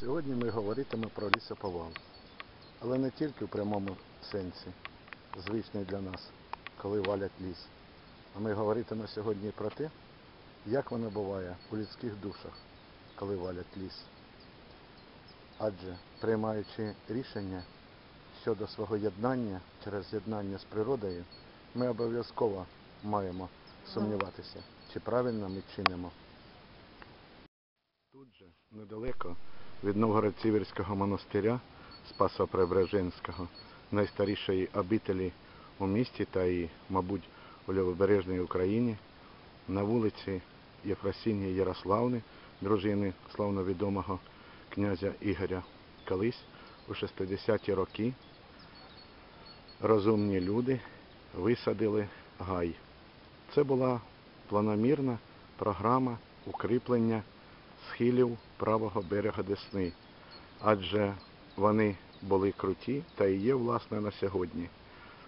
Сьогодні ми говоритимемо про лісоповал. Але не тільки в прямому сенсі, звичний для нас, коли валять ліс. А ми говоритимемо сьогодні про те, як воно буває у людських душах, коли валять ліс. Адже приймаючи рішення щодо свого єднання через єднання з природою, ми обов'язково маємо сумніватися, чи правильно ми чинимо. Тут же, недалеко від Новгород-Сіверського монастиря Спасо Преображенського, найстарішої обителі у місті та і, мабуть, у Лівобережній Україні, на вулиці Єфросинії Ярославни, дружини славновідомого князя Ігоря, колись у 60-ті роки розумні люди висадили гай. Це була планомірна програма укріплення схилів правого берега Десни, адже вони були круті та і є, власне, на сьогодні.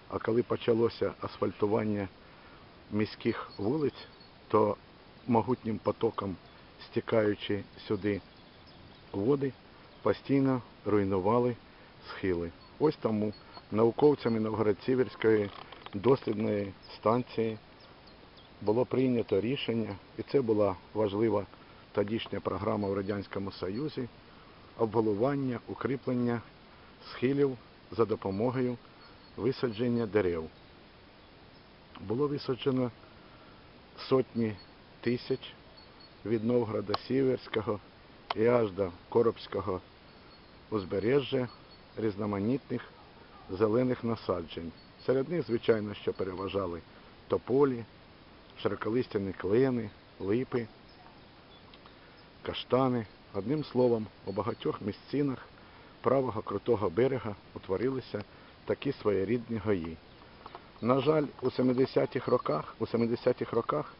А коли почалося асфальтування міських вулиць, то могутнім потоком, стікаючи сюди води, постійно руйнували схили. Ось тому науковцями Новгород-Сіверської дослідної станції було прийнято рішення, і це була важлива тодішня програма в Радянському Союзі, обголування, укріплення схилів за допомогою висадження дерев. Було висаджено сотні тисяч від Новгорода Сіверського і аж до Коробського узбережжя різноманітних зелених насаджень. Серед них, звичайно, що переважали тополі, широколистяні клени, липи, каштани. Одним словом, у багатьох місцинах правого крутого берега утворилися такі своєрідні гаї. На жаль, у 70-х роках, у 70-х роках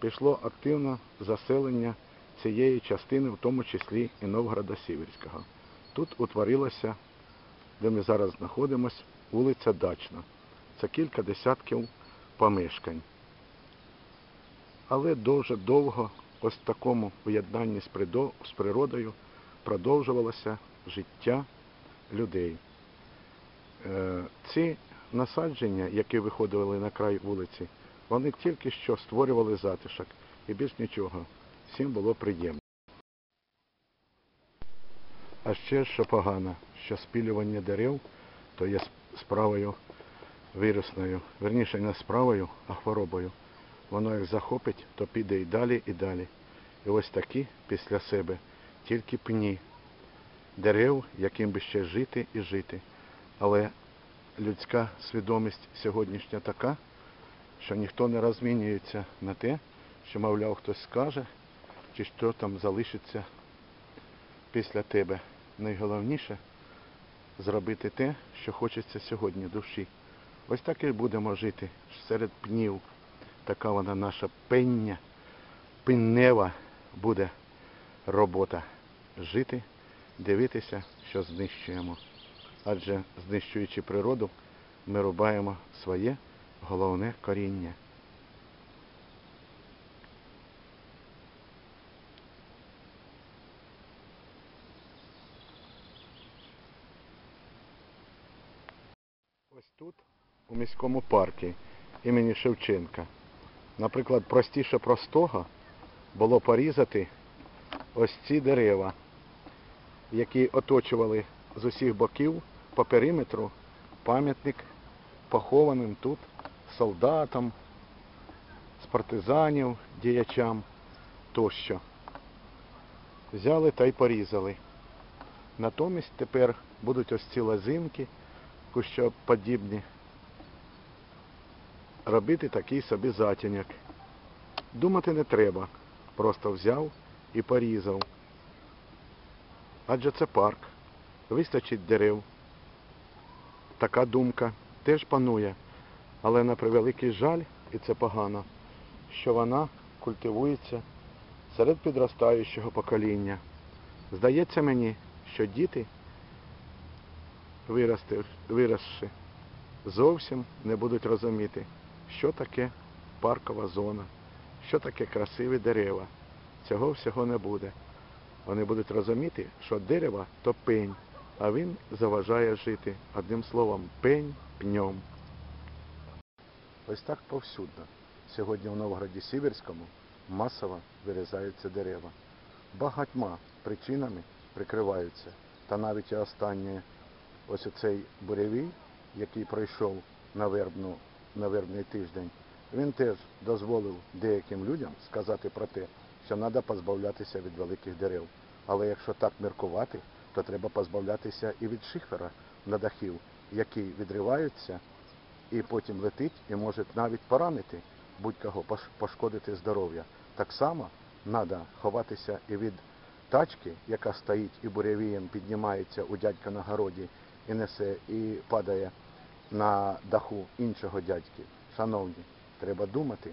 пішло активне заселення цієї частини, в тому числі і Новгорода Сіверського. Тут утворилася, де ми зараз знаходимося, вулиця Дачна. Це кілька десятків помешкань. Але дуже довго ось в такому поєднанні з природою продовжувалося життя людей. Е, Ці насадження, які виходили на край вулиці, вони тільки що створювали затишок і більш нічого. Всім було приємно. А ще що погано, що спілювання дерев то є справою вірусною. Верніше не справою, а хворобою. Воно як захопить, то піде і далі, і далі. І ось такі після себе тільки пні дерев, яким би ще жити і жити. Але людська свідомість сьогоднішня така, що ніхто не розмінюється на те, що, мовляв, хтось скаже, чи що там залишиться після тебе. Найголовніше зробити те, що хочеться сьогодні душі. Ось так і будемо жити серед пнів. Така вона наша пення, пеннева буде робота. Жити, дивитися, що знищуємо. Адже знищуючи природу, ми рубаємо своє головне коріння. Ось тут, у міському парку імені Шевченка, наприклад, простіше простого було порізати ось ці дерева, які оточували з усіх боків по периметру пам'ятник похованим тут солдатам, з партизанів, діячам тощо. Взяли та й порізали. Натомість тепер будуть ось ці лозинки, кущоподібні, робити такий собі затінок. Думати не треба. Просто взяв і порізав. Адже це парк. Вистачить дерев. Така думка теж панує. Але на превеликий жаль, і це погано, що вона культивується серед підростаючого покоління. Здається мені, що діти, виросши, зовсім не будуть розуміти, що таке паркова зона, що таке красиві дерева. Цього всього не буде. Вони будуть розуміти, що дерево то пень, а він заважає жити. Одним словом, пень пнем. Ось так повсюдно. Сьогодні в Новгороді Сіверському масово вирізаються дерева. Багатьма причинами прикриваються. Та навіть і останнє ось оцей буревій, який пройшов на, вербну, на вербний тиждень, він теж дозволив деяким людям сказати про те, що треба позбавлятися від великих дерев. Але якщо так міркувати, то треба позбавлятися і від шифера на дахів, які відриваються і потім летить і може навіть поранити будь-кого, пош- пошкодити здоров'я. Так само треба ховатися і від тачки, яка стоїть і буревієм піднімається у дядька на городі і несе, і падає на даху іншого дядьки. Шановні, треба думати.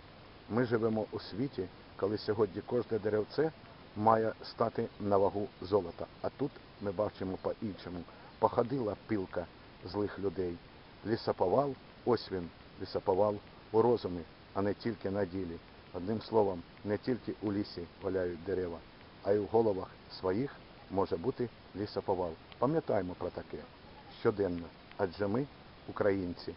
Ми живемо у світі, коли сьогодні кожне деревце має стати на вагу золота. А тут ми бачимо по-іншому. Походила пилка злих людей. Лісоповал, ось він, лісоповал у розумі, а не тільки на ділі. Одним словом, не тільки у лісі валяють дерева, а й у головах своїх може бути лісоповал. Пам'ятаємо про таке щоденно, адже ми, українці,